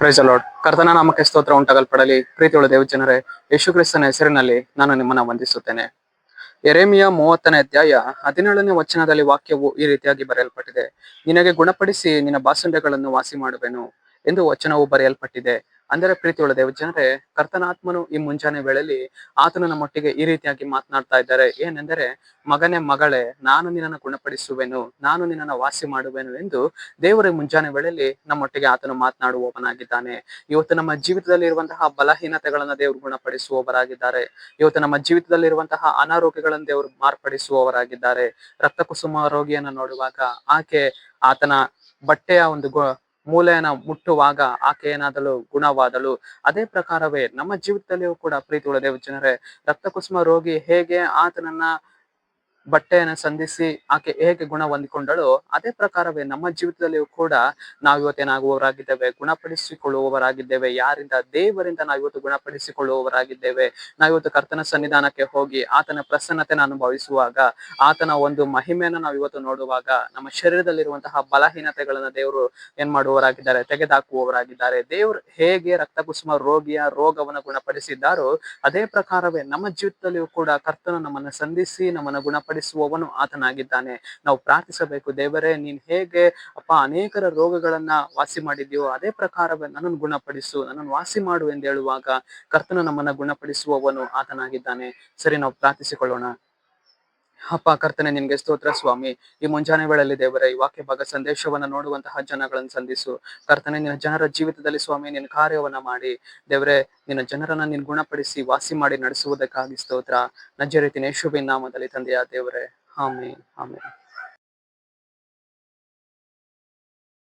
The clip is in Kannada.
ಪ್ರೈಸ್ ಅಲೋಡ್ ಕರ್ತನ ನಾಮಕ್ಕೆ ಸ್ತೋತ್ರ ಉಂಟಾಗಲ್ಪಡಲಿ. ಪ್ರೀತಿಯೊಳ ದೇವಜನರೇ ಯೇಸು ಕ್ರಿಸ್ತನ ಹೆಸರಿನಲ್ಲಿ ನಾನು ನಿಮ್ಮನ್ನ ವಂದಿಸುತ್ತೇನೆ. ಎರೇಮಿಯ ಮೂವತ್ತನೇ ಅಧ್ಯಾಯ ಹದಿನೇಳನೇ ವಚನದಲ್ಲಿ ವಾಕ್ಯವು ಈ ರೀತಿಯಾಗಿ ಬರೆಯಲ್ಪಟ್ಟಿದೆ. ನಿನಗೆ ಗುಣಪಡಿಸಿ ನಿನ್ನ ಬಾಸುಂಡೆಗಳನ್ನು ವಾಸಿ ಮಾಡುವೆನು ಎಂದು ವಚನವು ಬರೆಯಲ್ಪಟ್ಟಿದೆ. ಅಂದರೆ ಪ್ರೀತಿಯುಳ್ಳ ದೇವ ಜನರೇ, ಕರ್ತನಾತ್ಮನು ಈ ಮುಂಜಾನೆ ವೇಳೆಯಲ್ಲಿ ಆತನು ನಮ್ಮೊಟ್ಟಿಗೆ ಈ ರೀತಿಯಾಗಿ ಮಾತನಾಡ್ತಾ ಇದ್ದಾರೆ. ಏನೆಂದರೆ, ಮಗನೇ ಮಗಳೇ, ನಾನು ನಿನ್ನನ್ನು ಗುಣಪಡಿಸುವೆನು, ನಾನು ನಿನ್ನನ್ನು ವಾಸಿ ಮಾಡುವೆನು ಎಂದು ದೇವರ ಮುಂಜಾನೆ ವೇಳೆಯಲ್ಲಿ ನಮ್ಮೊಟ್ಟಿಗೆ ಆತನು ಮಾತನಾಡುವವನಾಗಿದ್ದಾನೆ. ಇವತ್ತು ನಮ್ಮ ಜೀವಿತದಲ್ಲಿ ಇರುವಂತಹ ಬಲಹೀನತೆಗಳನ್ನ ದೇವರು ಗುಣಪಡಿಸುವವರಾಗಿದ್ದಾರೆ. ಇವತ್ತು ನಮ್ಮ ಜೀವಿತದಲ್ಲಿರುವಂತಹ ಅನಾರೋಗ್ಯಗಳನ್ನು ದೇವರು ಮಾರ್ಪಡಿಸುವವರಾಗಿದ್ದಾರೆ. ರಕ್ತ ಕುಸುಮ ರೋಗಿಯನ್ನು ನೋಡುವಾಗ ಆಕೆ ಆತನ ಬಟ್ಟೆಯ ಒಂದು ಗು- ಮೂಲೆಯನ್ನ ಮುಟ್ಟುವಾಗ ಆಕೆ ಗುಣವಾದಲು ಅದೇ ಪ್ರಕಾರವೇ ನಮ್ಮ ಜೀವಿತದಲ್ಲಿಯೂ ಕೂಡ ಪ್ರೀತಿ ದೇವ ಜನರೇ ರಕ್ತ ಕುಸುಮ ರೋಗಿ ಹೇಗೆ ಆತನನ್ನ ಬಟ್ಟೆಯನ್ನು ಸಂಧಿಸಿ ಆಕೆ ಹೇಗೆ ಗುಣ ಹೊಂದಿಕೊಂಡಳು ಅದೇ ಪ್ರಕಾರವೇ ನಮ್ಮ ಜೀವಿತದಲ್ಲಿಯೂ ಕೂಡ ನಾವು ಇವತ್ತೇನಾಗುವವರಾಗಿದ್ದೇವೆ ಗುಣಪಡಿಸಿಕೊಳ್ಳುವವರಾಗಿದ್ದೇವೆ. ಯಾರಿಂದ? ದೇವರಿಂದ ನಾವು ಇವತ್ತು ಗುಣಪಡಿಸಿಕೊಳ್ಳುವವರಾಗಿದ್ದೇವೆ. ನಾವು ಇವತ್ತು ಕರ್ತನ ಸನ್ನಿಧಾನಕ್ಕೆ ಹೋಗಿ ಆತನ ಪ್ರಸನ್ನತೆನ ಅನುಭವಿಸುವಾಗ, ಆತನ ಒಂದು ಮಹಿಮೆಯನ್ನು ನಾವು ಇವತ್ತು ನೋಡುವಾಗ ನಮ್ಮ ಶರೀರದಲ್ಲಿರುವಂತಹ ಬಲಹೀನತೆಗಳನ್ನ ದೇವರು ಏನ್ ಮಾಡುವವರಾಗಿದ್ದಾರೆ? ತೆಗೆದಾಕುವವರಾಗಿದ್ದಾರೆ ದೇವರು ಹೇಗೆ ರಕ್ತ ಕುಸುಮ ರೋಗಿಯ ರೋಗವನ್ನು ಗುಣಪಡಿಸಿದ್ದಾರೋ ಅದೇ ಪ್ರಕಾರವೇ ನಮ್ಮ ಜೀವಿತದಲ್ಲಿಯೂ ಕೂಡ ಕರ್ತನು ನಮ್ಮನ್ನ ಸಂಧಿಸಿ ನಮ್ಮನ್ನ ಗುಣಪಡಿಸುವವನು ಆತನಾಗಿದ್ದಾನೆ. ನಾವು ಪ್ರಾರ್ಥಿಸಬೇಕು, ದೇವರೇ, ನೀನ್ ಹೇಗೆ ಅಪ್ಪ ಅನೇಕರ ರೋಗಗಳನ್ನ ವಾಸಿ ಮಾಡಿದ್ಯೋ ಅದೇ ಪ್ರಕಾರವೇ ನನ್ನನ್ನು ಗುಣಪಡಿಸು, ನನ್ನನ್ನು ವಾಸಿ ಮಾಡು ಎಂದು ಹೇಳುವಾಗ ಕರ್ತನ ನಮ್ಮನ್ನ ಗುಣಪಡಿಸುವವನು ಆತನಾಗಿದ್ದಾನೆ. ಸರಿ, ನಾವು ಪ್ರಾರ್ಥಿಸಿಕೊಳ್ಳೋಣ. ಅಪ್ಪ ಕರ್ತನೆ ನಿನ್ಗೆ ಸ್ತೋತ್ರ ಸ್ವಾಮಿ. ಈ ಮುಂಜಾನೆ ವೇಳೆಯಲ್ಲಿ ದೇವರ, ಈ ವಾಕ್ಯ ಭಾಗ ಸಂದೇಶವನ್ನ ನೋಡುವಂತಹ ಜನಗಳನ್ನು ಸಂಧಿಸು. ಕರ್ತನೆ, ನಿನ್ನ ಜನರ ಜೀವಿತದಲ್ಲಿ ಸ್ವಾಮಿ, ನಿನ್ನ ಕಾರ್ಯವನ್ನ ಮಾಡಿ. ದೇವರೇ, ನಿನ್ನ ಜನರನ್ನ ನಿನ್ ಗುಣಪಡಿಸಿ, ವಾಸಿ ಮಾಡಿ ನಡೆಸುವುದಕ್ಕಾಗಿ ಸ್ತೋತ್ರ. ನಜ್ಜ ರೀತಿ ನಾಮದಲ್ಲಿ ತಂದೆಯ ದೇವರೇ. ಆಮೆ ಆಮೆ